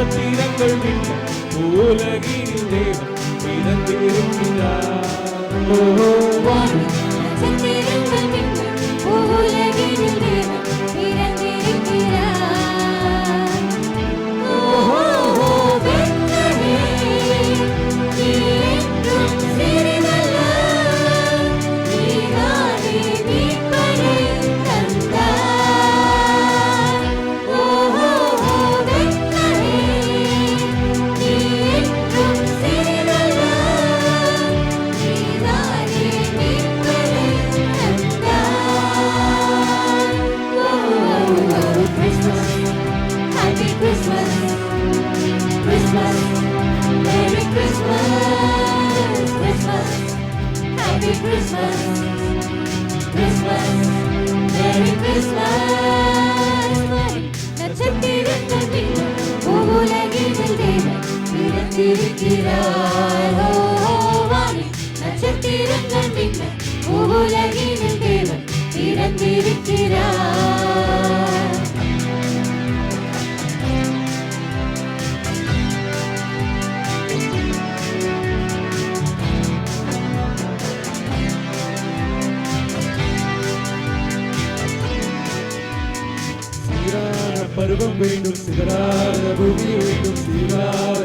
நட்சத்திரங்கள் மின்ன உலகின் தேவன் பிறந்திருக்கிறார் சிரிக்கிறார் நட்சத்திரங்கள் மின்ன உலகினில் தேவன் பிறந்திருக்கிறார் பருவம் வேண்டும் சிதறாத பூமி வேண்டும் சிதறாத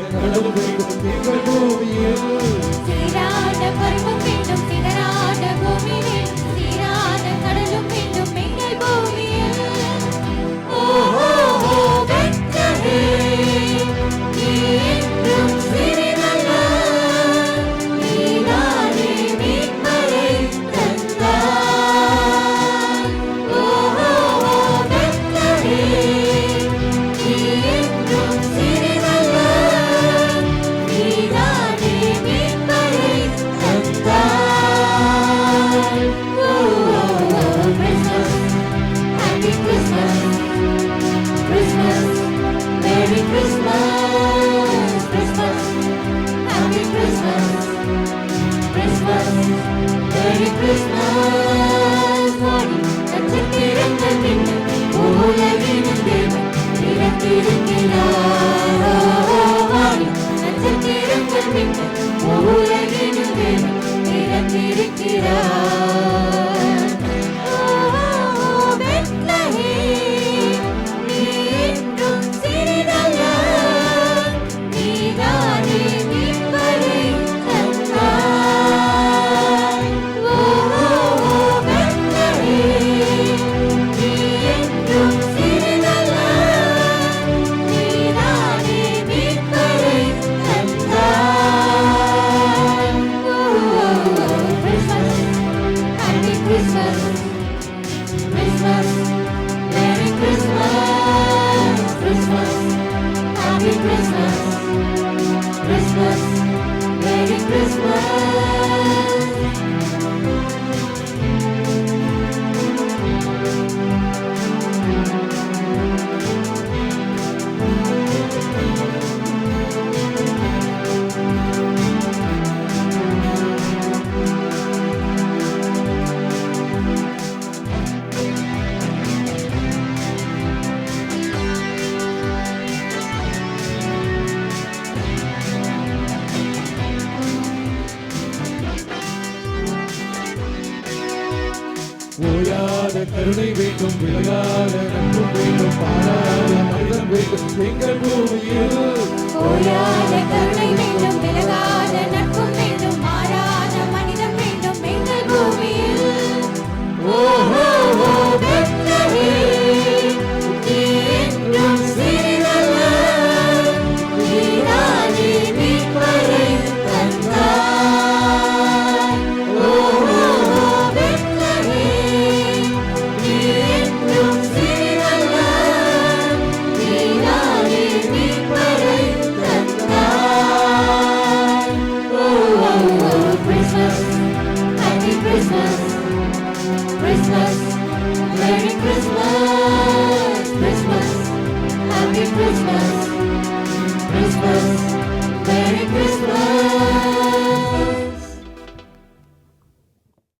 Christmas. பாராத கருணை வேண்டும் விளையாத நட்பு வேண்டும் பாராத மனிதன் வேண்டும். எங்கள் பூமியில்